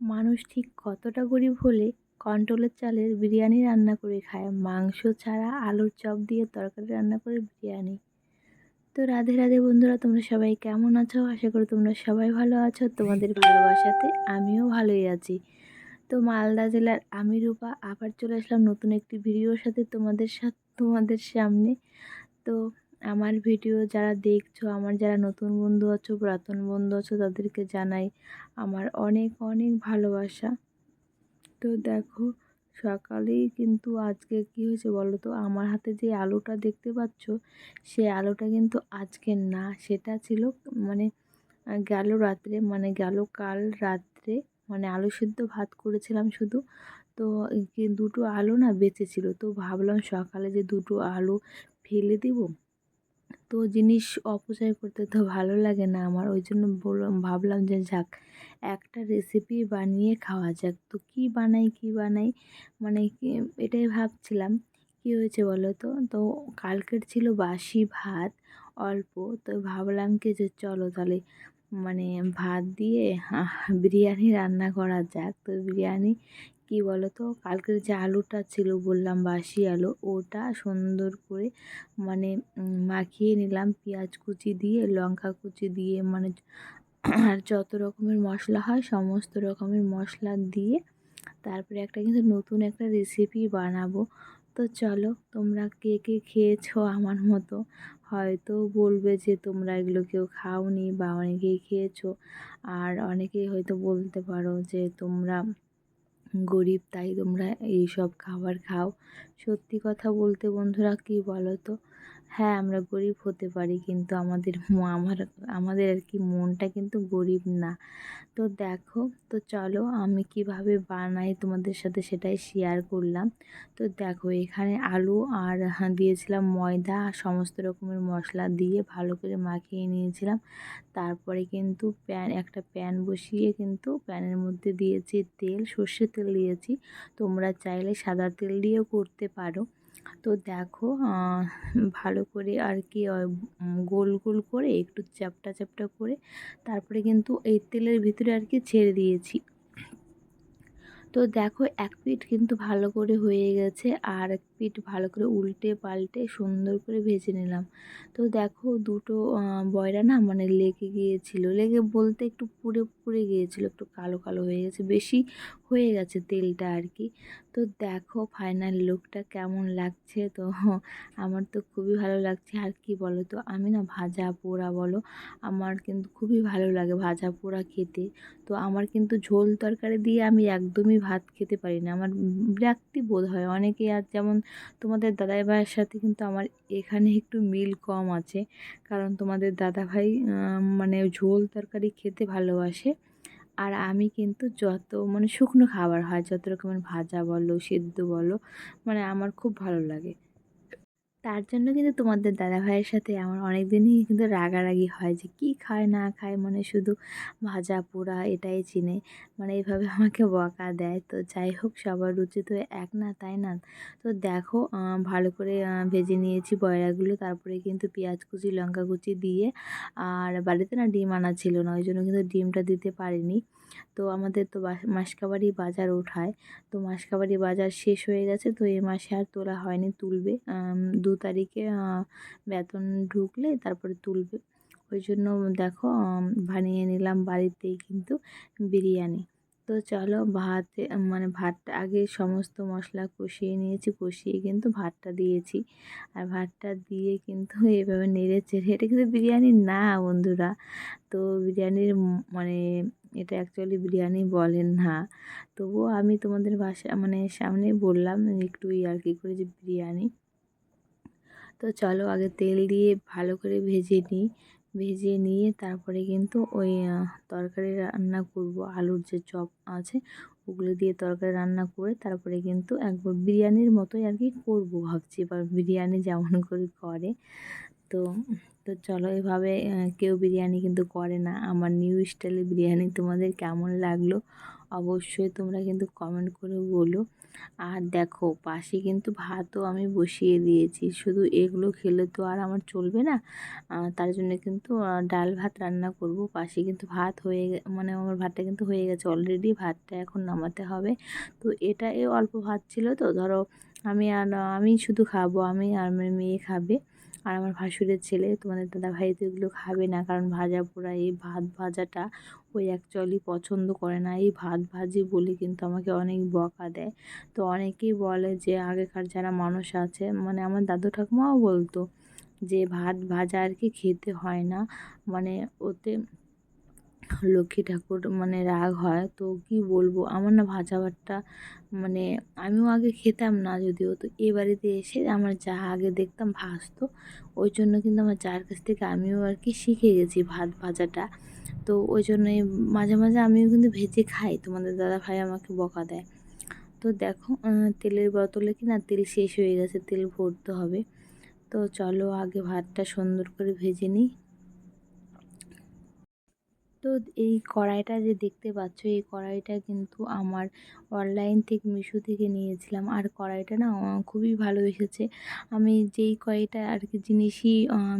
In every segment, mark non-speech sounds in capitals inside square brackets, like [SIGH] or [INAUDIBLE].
মানুষ ঠিক কতটা গরিব হলে কন্ট্রোলের চালের বিরিয়ানি রান্না করে খায়। মাংস ছাড়া আলুর চপ দিয়ে তরকারি রান্না করে বিরিয়ানি। তো রাধে রাধে বন্ধুরা, তোমরা সবাই কেমন আছো? আশা করি তোমরা সবাই ভালো আছো। তোমাদের ভালোবাসাতে আমিও ভালোই আছি। তো মালদা জেলার আমি রূপা, আবার চলে আসলাম নতুন একটি ভিডিওর সাথে তোমাদের সাথে তোমাদের সামনে। তো আমার ভিডিও যারা দেখছ, আমার যারা নতুন বন্ধু আছো, পুরাতন বন্ধু আছো, তাদেরকে জানাই আমার অনেক অনেক ভালোবাসা। তো দেখো, সকালেই কিন্তু আজকে কি হয়েছে বলো তো? আমার হাতে যে আলুটা দেখতে পাচ্ছ, সে আলুটা কিন্তু আজকে না, সেটা ছিল মানে গেল রাত্রে মানে গেল কাল রাত্রে মানে আলু সিদ্ধ ভাত করেছিলাম শুধু। তো দুটো আলু না বেঁচে ছিল তো ভাবলাম সকালে যে দুটো আলু ফেলে দিব। তো জিনিস অপচয় করতে তো ভালো লাগে না আমার, ওই জন্য বললাম, ভাবলাম যে যাক, একটা রেসিপি বানিয়ে খাওয়া যাক। তো কী বানাই কী বানাই? মানে এটাই ভাবছিলাম, কী হয়েছে বলো তো? তো কালকের ছিল বাসি ভাত অল্প, তো ভাবলাম কি যে চলো তাহলে মানে ভাত দিয়ে বিরিয়ানি রান্না করা যাক। তো বিরিয়ানি কী বলো তো কালকের যে আলুটা ছিল বললাম বাসি আলু, ওটা সুন্দর করে মানে মাখিয়ে নিলাম। পেঁয়াজ কুচি দিয়ে, লঙ্কা কুচি দিয়ে মানে আর যত রকমের মশলা হয় সমস্ত রকমের মশলা দিয়ে তারপরে একটা কিন্তু নতুন একটা রেসিপি বানাবো। তো চলো, তোমরা কে কে খেয়েছো আমার মতো? হয়তো বলবে যে তোমরা এগুলো কেউ খাওনি বা অনেকেই খেয়েছো। আর অনেকেই হয়তো বলতে পারো যে তোমরা গরিব তাই তোমরা এইসব খাবার খাও। সত্যি কথা বলতে বন্ধুরা কী বলো তো হ্যাঁ আমরা গরিব হতে পারি কিন্তু আমাদের আমার, আমাদের আর কি মনটা কিন্তু গরিব না। তো দেখো, তো চলো আমি কীভাবে বানাই তোমাদের সাথে সেটাই শেয়ার করলাম। তো দেখো, এখানে আলু আর দিয়েছিলাম ময়দা আর সমস্ত রকমের মশলা দিয়ে ভালো করে মাখিয়ে নিয়েছিলাম। তারপরে কিন্তু প্যান, একটা প্যান বসিয়ে কিন্তু প্যানের মধ্যে দিয়েছি তেল, সর্ষের তেল দিয়েছি। তোমরা চাইলে সাদা তেল দিয়েও করতে পারো। তো দেখো ভালো করে আর কি গোল গোল করে একটু চ্যাপটা চ্যাপটা করে তারপরে কিন্তু এই তেলের ভিতরে আর কি ছেড়ে দিয়েছি। তো দেখো, এক পিঠ কিন্তু ভালো করে হয়ে গেছে। আর পিঠ ভালো করে উল্টে পাল্টে সুন্দর করে ভেজে নিলাম। তো দেখো দুটো বয়রা না মানে লেগে গিয়েছিল। লেগে বলতে একটু পুড়ে পুড়ে গিয়েছিল, একটু কালো কালো হয়ে গেছে, বেশি হয়ে গেছে তেলটা আর কি। তো দেখো ফাইনাল লুকটা কেমন লাগছে তো, আমার তো খুবই ভালো লাগছে। আর কি বলো তো, আমি না ভাজা পোড়া বলো, আমার কিন্তু খুবই ভালো লাগে ভাজা পোড়া খেতে। তো আমার কিন্তু ঝোল তরকারি দিয়ে আমি একদমই ভাত খেতে পারি না। আমার বিরক্তি বোধ হয়। অনেকে আর যেমন তোমাদের দাদাই ভাইয়ের সাথে কিন্তু আমার এখানে একটু মিল কম আছে। কারণ তোমাদের দাদা ভাই মানে ঝোল তরকারি খেতে ভালোবাসে। আর আমি কিন্তু যত মানে শুকনো খাবার হয়, যত রকমের ভাজা বলো, সেদ্ধ বলো মানে আমার খুব ভালো লাগে। তার জন্য কিন্তু তোমাদের দাদা ভাইয়ের সাথে আমার অনেক দিনই কিন্তু রাগারাগি হয় যে কি খায়, না খায় মানে শুধু ভাজা, পোড়া এটাই চিনে মানে এইভাবে [LAUGHS] আমাকে বকা দেয়। তো যাই হোক, সবার রুচি তো এক না, তাই না? তো দেখো ভালো করে ভেজে নিয়েছি বয়রাগুলো, তারপরে কিন্তু পেঁয়াজ কুচি, লঙ্কা কুচি দিয়ে, আর বাড়িতে না ডিম আনা ছিল না, ওই জন্য কিন্তু ডিমটা দিতে পারিনি। তো আমাদের তো মাসকাবাড়ি বাজার ওঠায়। তো মাসকাবাড়ি বাজার শেষ হয়ে গেছে, তো এ মাসে আর তোলা হয়নি, তুলবে। দু তারিখে বেতন ঢুকলে তারপরে তুলবে। ওই জন্য দেখো বানিয়ে নিলাম বাড়িতেই কিন্তু বিরিয়ানি। তো চলো ভাত মানে ভাতটা আগে সমস্ত মশলা কষিয়ে নিয়েছি, কষিয়ে কিন্তু ভাতটা দিয়েছি। আর ভাতটা দিয়ে কিন্তু এভাবে নেড়ে চেড়ে, এটা কিন্তু বিরিয়ানি না বন্ধুরা। তো বিরিয়ানির মানে এটা অ্যাকচুয়ালি বিরিয়ানি বলেন না। তবুও আমি তোমাদের বাসা মানে সামনে বললাম একটু আর কি করে যে বিরিয়ানি। তো চলো আগে তেল দিয়ে ভালো করে ভেজে নিই। ভেজে নিয়ে তারপরে কিন্তু ওই তরকারি রান্না করব। আলুর যে চপ আছে, ওগুলো দিয়ে তরকারি রান্না করে তারপরে কিন্তু একবার বিরিয়ানির মতোই আর কি করব ভাবছি। এবার বিরিয়ানি যেমন [LAUGHS] করে করে। তো তো চলো এভাবে কেউ বিরিয়ানি কিন্তু করে না। আমার নিউ স্টাইলে বিরিয়ানি তোমাদের কেমন লাগল অবশ্যই তোমরা কিন্তু কমেন্ট করে বলো। আর দেখো, পাশে কিন্তু ভাতও আমি বসিয়ে দিয়েছি। শুধু এগুলো খেলে তো আর আমার চলবে না। তার জন্য কিন্তু ডাল ভাত রান্না করব। পাশে কিন্তু ভাত হয়ে মানে আমার ভাতটা কিন্তু হয়ে গেছে অলরেডি ভাতটা এখন নামাতে হবে। তো এটা এ অল্প ভাত ছিল তো। ধরো, আমি আর, আমি শুধু খাব, আমি আর আমার মেয়ে খাবে। আর আমার ভাসুরের ছেলে তোমাদের দাদা ভাই তো এগুলো খাবে না, কারণ ভাজা পোড়া, এই ভাত ভাজাটা ওই অ্যাকচুয়ালি পছন্দ করে না। এই ভাত ভাজি বলে কিন্তু আমাকে অনেক বকা দেয়। তো অনেকেই বলে যে, আগেকার যারা মানুষ আছে মানে আমার দাদু ঠাকুমাও বলতো যে, ভাত ভাজা আর কি খেতে হয় না। মানে ওতে লক্ষ্মী ঠাকুর মানে রাগ হয়, তো কি বলব? আমার না ভাজা ভাতটা মানে আমিও আগে খেতাম না যদিও, তো এ বাড়িতে এসে আমার যা আগে দেখতাম ভাজতো, ওই জন্য কিন্তু আমার যার কাছ থেকে আমিও আর কি শিখে গেছি ভাত ভাজাটা। তো ওই জন্যই মাঝে মাঝে আমিও কিন্তু ভেজে খাই, তোমাদের দাদা ভাই আমাকে বকা দেয়। তো দেখো তেলের বোতলে কি না তেল শেষ হয়ে গেছে, তেল ভরতে হবে। তো চলো আগে ভাতটা সুন্দর করে ভেজে নিই। তো এই কড়াইটা যে দেখতে পাচ্ছ, এই কড়াইটা কিন্তু আমার অনলাইন থেকে মিশো থেকে নিয়েছিলাম। আর কড়াইটা না খুবই ভালো এসেছে। আমি যেই কড়াইটা আর কি জিনিসই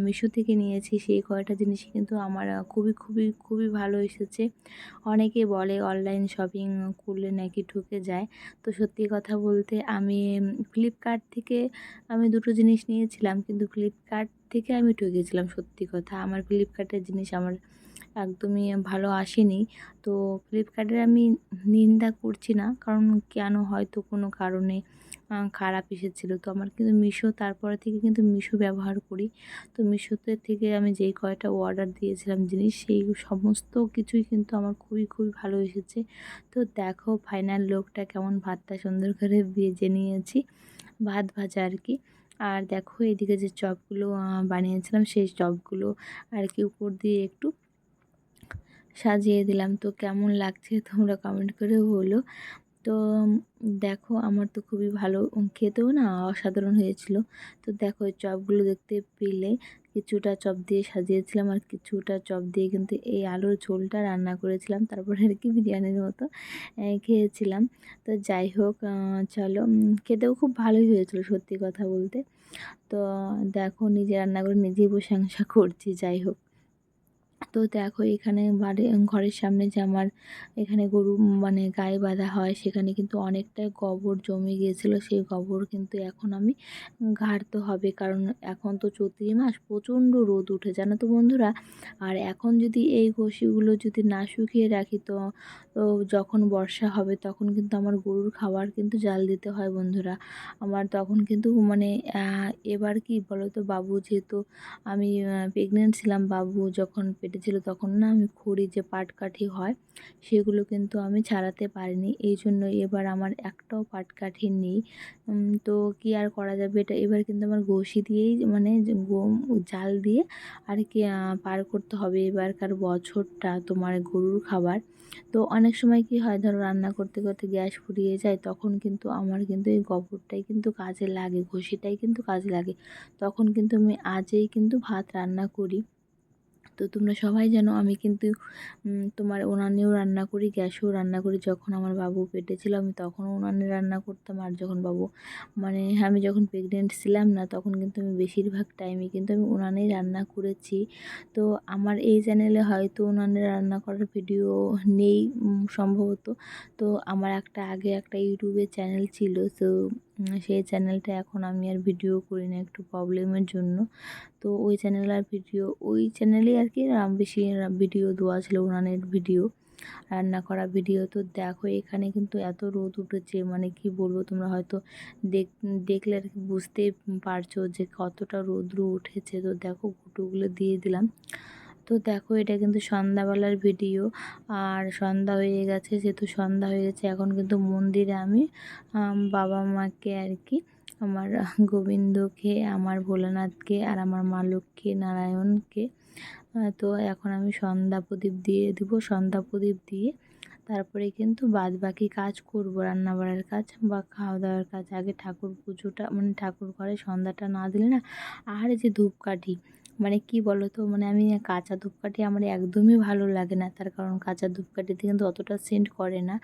মিশো থেকে নিয়েছি, সেই কড়াইটা জিনিসই কিন্তু আমার খুবই খুবই খুবই ভালো এসেছে। অনেকে বলে অনলাইন শপিং করলে নাকি ঠকে যায়। তো সত্যি কথা বলতে আমি ফ্লিপকার্ট থেকে আমি দুটো জিনিস নিয়েছিলাম, কিন্তু ফ্লিপকার্ট থেকে আমি ঠকেছিলাম সত্যি কথা। আমার ফ্লিপকার্টের জিনিস আমার একদমই ভালো আসেনি। তো ফ্লিপকার্টের আমি নিন্দা করছি না, কারণ কেন হয়তো কোনো কারণে খারাপ এসেছিল। তো আমার কিন্তু মিশো তারপরে থেকে কিন্তু মিশো ব্যবহার করি। তো মিশোতে থেকে আমি যেই কয়টা অর্ডার দিয়েছিলাম জিনিস, সেই সমস্ত কিছুই কিন্তু আমার খুবই খুবই ভালো এসেছে। তো দেখো ফাইনাল লোকটা কেমন ভাতটা সুন্দর করে ভেজে নিয়েছি, ভাত ভাজা আর কি। আর দেখো এদিকে যে চপগুলো বানিয়েছিলাম, সেই চপগুলো আর কি উপর দিয়ে একটু সাজিয়ে দিলাম। তো কেমন লাগছে তোমরা কমেন্ট করে বলো। তো দেখো, আমার তো খুবই ভালো খেতেও না অসাধারণ হয়েছিল। তো দেখো চপগুলো দেখতে পেলে কিছুটা চপ দিয়ে সাজিয়েছিলাম আর কিছুটা চপ দিয়ে কিন্তু এই আলুর ঝোলটা রান্না করেছিলাম। তারপরে আর কি বিরিয়ানির মতো খেয়েছিলাম। তো যাই হোক চলো খেতেও খুব ভালোই হয়েছিল সত্যি কথা বলতে। তো দেখো, নিজে রান্না করে নিজেই প্রশংসা করছি, যাই হোক। তো দেখো এখানে বাড়ি, ঘরের সামনে যে আমার এখানে গরু মানে গায়ে বাঁধা হয়, সেখানে কিন্তু অনেকটাই গোবর জমে গিয়েছিল, সেই গোবর কিন্তু এখন আমি ঘাড়তে হবে। কারণ এখন তো চৈত্রি মাস, প্রচণ্ড রোদ উঠে, জানো তো বন্ধুরা? আর এখন যদি এই ঘষিগুলো যদি না শুকিয়ে রাখি, তো যখন বর্ষা হবে, তখন কিন্তু আমার গরুর খাবার কিন্তু জাল দিতে হয় বন্ধুরা। আমার তখন কিন্তু মানে এবার কি বলো তো বাবু যেহেতু আমি প্রেগনেন্ট ছিলাম, বাবু যখন পেটে ছিল তখন না আমি খড়ি যে পাটকাঠি হয়, সেগুলো কিন্তু আমি ছাড়াতে পারিনি। এই জন্য এবার আমার একটাও পাটকাঠি নেই। তো কি আর করা যাবে? এটা এবার কিন্তু আমার ঘষি দিয়েই মানে জাল দিয়ে আর কি পার করতে হবে এবারকার বছরটা তোমার গরুর খাবার। তো অনেক সময় কি হয়, ধরো রান্না করতে করতে গ্যাস ফুরিয়ে যায়, তখন কিন্তু আমার কিন্তু এই গোবরটাই কিন্তু কাজে লাগে, ঘষিটাই কিন্তু কাজে লাগে। তখন কিন্তু আমি আজই কিন্তু ভাত রান্না করি। তো তোমরা সবাই জানো আমি কিন্তু তোমার উনানেও রান্না করি, গ্যাসেও রান্না করি। যখন আমার বাবু পেটে ছিল, আমি তখনও উনানে রান্না করতাম। আর যখন বাবু মানে আমি যখন প্রেগনেন্ট ছিলাম না, তখন কিন্তু আমি বেশিরভাগ টাইমে কিন্তু আমি উনানেই রান্না করেছি। তো আমার এই চ্যানেলে হয়তো উনানে রান্না করার ভিডিও নেই সম্ভবত। তো আমার একটা আগে একটা ইউটিউবে চ্যানেল ছিল, তো সেই চ্যানেলটা এখন আমি আর ভিডিও করি না একটু প্রবলেমের জন্য। তো ওই চ্যানেল আর ভিডিও ওই চ্যানেলেই আর কি বেশি ভিডিও দেওয়া ছিল, উনানের ভিডিও রান্না করা ভিডিও তো দেখো এখানে কিন্তু এত রোদ উঠেছে মানে কি বলব তোমরা হয়তো দেখ, দেখলে আর কি বুঝতে পারছ যে কতটা রৌদ্র উঠেছে। তো দেখো ঘুটুগুলো দিয়ে দিলাম। তো দেখো এটা কিন্তু সন্ধ্যাবেলার ভিডিও। আর সন্ধ্যা হয়ে গেছে যেহেতু সন্ধ্যা হয়ে গেছে। এখন কিন্তু মন্দিরে আমি বাবা মাকে আর কি, আমার গোবিন্দকে, আমার ভোলানাথকে আর আমার মা লক্ষ্মী নারায়ণকে তো এখন আমি সন্ধ্যা প্রদীপ দিয়ে দেবো। সন্ধ্যা প্রদীপ দিয়ে তারপরে কিন্তু বাদ বাকি কাজ করব রান্না বাড়ার কাজ বা খাওয়া দাওয়ার কাজ। আগে ঠাকুর পুজোটা মানে ঠাকুর ঘরে সন্ধ্যাটা না দিলে না, আর যে ধূপকাঠি মানে কি বলো তো মানে আমি কাঁচা ধূপকাঠি আমার একদমই ভালো লাগে না। তার কারণ কাঁচা ধূপকাঠিতে কিন্তু অতটা সেন্ট করে না।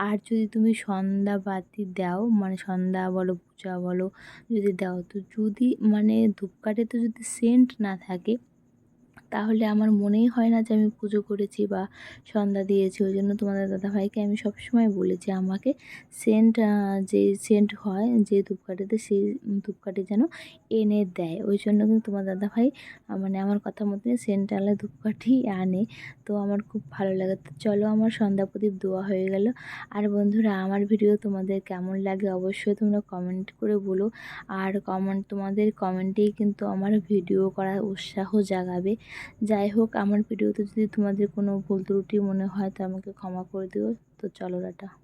আর যদি তুমি সন্ধ্যা বাতি দাও মানে সন্ধ্যা বলো, পূজা বলো, যদি দাও, তো যদি মানে ধূপকাঠিতে যদি সেন্ট না থাকে তাহলে আমার মনেই হয় না যে আমি পুজো করেছি বা সন্ধ্যা দিয়েছি। ওই জন্য তোমাদের দাদাভাইকে আমি সবসময় বলেছি আমাকে সেন্ট যে সেন্ট হয়, যে ধূপকাঠিতে সেই ধূপকাঠি যেন এনে দেয়। ওই জন্য কিন্তু তোমার দাদাভাই মানে আমার কথা মতন সেন্টওয়ালা ধূপকাঠি আনে। তো আমার খুব ভালো লাগে। তো চলো আমার সন্ধ্যা প্রদীপ দেওয়া হয়ে গেল। আর বন্ধুরা, আমার ভিডিও তোমাদের কেমন লাগে অবশ্যই তোমরা কমেন্ট করে বলো। আর কমেন্ট তোমাদের কমেন্টেই কিন্তু আমার ভিডিও করার উৎসাহ জাগাবে। যাই হোক, আমার ভিডিওতে যদি তোমাদের কোনো ভুল ত্রুটি মনে হয়, তো আমাকে ক্ষমা করে দিও। তো চলো, টাটা।